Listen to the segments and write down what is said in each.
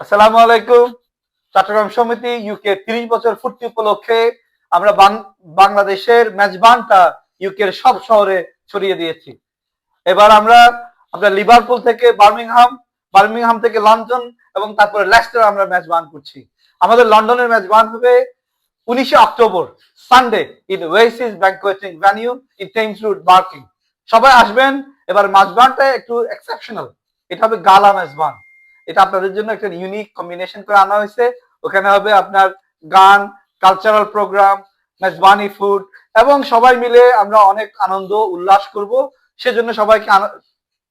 আসসালামু আলাইকুম। চট্টগ্রাম সমিতি ইউকে তিরিশ বছর পূর্তি উপলক্ষে আমরা বাংলাদেশের মেজবানটা ইউকের সব শহরে ছড়িয়ে দিয়েছি। এবার আমরা আমরা লিভারপুল থেকে বার্মিংহাম বার্মিংহাম থেকে লন্ডন এবং তারপরে লেস্টার আমরা মেজবান করছি। আমাদের লন্ডনের মেজবান হবে উনিশে October Sunday in Oasis banqueting venue in Thames road Barking সবাই আসবেন, এবার মেজবানটা একটু এক্সেপশনাল এটা হবে গালা মেজবান। এটা আপনাদের জন্য একটা ইউনিক কম্বিনেশন করে আনা হয়েছে। ওখানে হবে আপনার গান কালচারাল প্রোগ্রাম মেজবানি ফুড এবং সবাই মিলে আমরা অনেক আনন্দ, উল্লাস করব। সেজন্য সবাইকে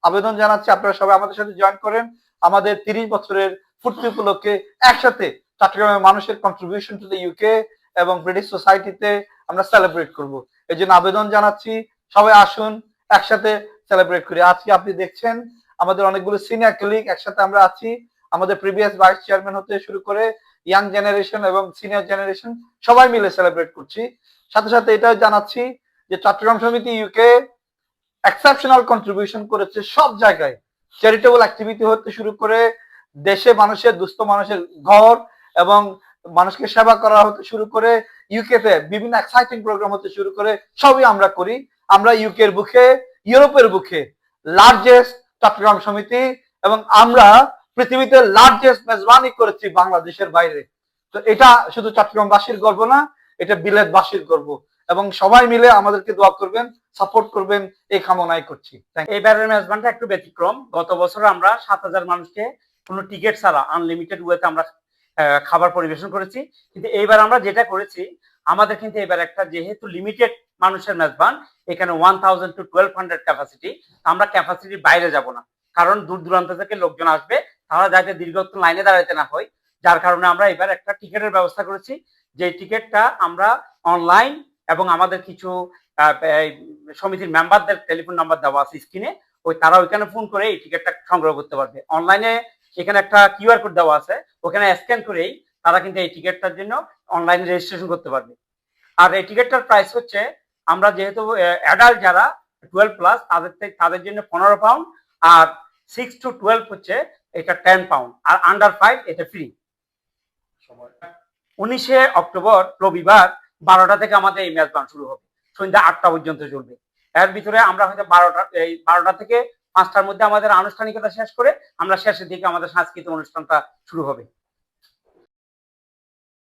আবেদন জানাচ্ছি, আপনারা সবাই আমাদের সাথে জয়েন করেন। আমাদের তিরিশ বছরের ফুর্তি উপলক্ষে একসাথে চট্টগ্রামের মানুষের কন্ট্রিবিউশন টু দ্য ইউকে এবং ব্রিটিশ সোসাইটিতে আমরা সেলিব্রেট করব। এই জন্য আবেদন জানাচ্ছি, সবাই আসুন, একসাথে সেলিব্রেট করি। আজকে আপনি দেখছেন আমাদের অনেকগুলো সিনিয়র কলিগ একসাথে আমরা আছি। আমাদের প্রিভিয়াস ভাইস চেয়ারম্যান হতে শুরু করে ইয়াং জেনারেশন এবং সিনিয়র জেনারেশন সবাই মিলে সেলিব্রেট করছি। সাথে সাথে এটাও জানাচ্ছি যে চট্টগ্রাম সমিতি ইউকে এক্সেপশনাল কন্ট্রিবিউশন করেছে সব জায়গায়। চ্যারিটেবল অ্যাক্টিভিটি হতে শুরু করে দেশে মানুষের, দুস্থ মানুষের ঘর এবং মানুষকে সেবা করা হতে শুরু করে ইউকেতে বিভিন্ন এক্সাইটিং প্রোগ্রাম হতে শুরু করে সবই আমরা করি। আমরা ইউকের বুকে ইউরোপের বুকে লার্জেস্ট চট্টগ্রাম সমিতি এবং আমরা পৃথিবীতে লার্জেস্ট মেজবানি করেছি বাংলাদেশের বাইরে। তো এটা শুধু চট্টগ্রামবাসীর গর্ব না, এটা বিলেতবাসীর গর্ব। এবং সবাই মিলে আমাদেরকে দোয়া করবেন সাপোর্ট করবেন, এই কামনাই করছি. এইবারের মেজবানটা একটু ব্যতিক্রম। গত বছর আমরা সাত হাজার মানুষকে কোনো টিকিট ছাড়া আনলিমিটেড ওয়েতে আমরা খাবার পরিবেশন করেছি। কিন্তু এইবার আমরা যেটা করেছি আমাদের কিন্তু এবার একটা যেহেতু লিমিটেড মানুষের মেজবান, এখানে one thousand to twelve hundred capacity আমরা ক্যাপাসিটির বাইরে যাব না। কারণ দূর দূরান্ত থেকে লোকজন আসবে, তারা যাতে দীর্ঘক্ষণ লাইনে দাঁড়াতে না হয়, যার কারণে আমরা এবার একটা টিকিটের ব্যবস্থা করেছি, যে টিকিটটা আমরা অনলাইন এবং আমাদের কিছু সমিতির মেম্বারদের টেলিফোন নাম্বার দেওয়া আছে স্ক্রিনে ওই তারা ওইখানে ফোন করে এই টিকিটটা সংগ্রহ করতে পারবে। অনলাইনে এখানে একটা কিউআর কোড দেওয়া আছে, ওখানে স্ক্যান করেই তারা কিন্তু এই টিকিটটার জন্য অনলাইনে রেজিস্ট্রেশন করতে পারবে। আর এই টিকিটটার প্রাইস হচ্ছে, আমরা যেহেতু অ্যাডাল্ট যারা টুয়েলভ প্লাস তাদের থেকে, তাদের জন্য পনেরো পাউন্ড আর সিক্স টু টুয়েলভ হচ্ছে, এটা টেন পাউন্ড আর আন্ডার ফাইভ এটা ফ্রি উনিশে অক্টোবর, রবিবার, বারোটা থেকে আমাদের এই ম্যাচ মেজবান শুরু হবে, সন্ধ্যা আটটা পর্যন্ত চলবে। এর ভিতরে আমরা হয়তো বারোটা, এই বারোটা থেকে পাঁচটার মধ্যে আমাদের আনুষ্ঠানিকতা শেষ করে, আমরা শেষের দিকে আমাদের সাংস্কৃতিক অনুষ্ঠানটা শুরু হবে।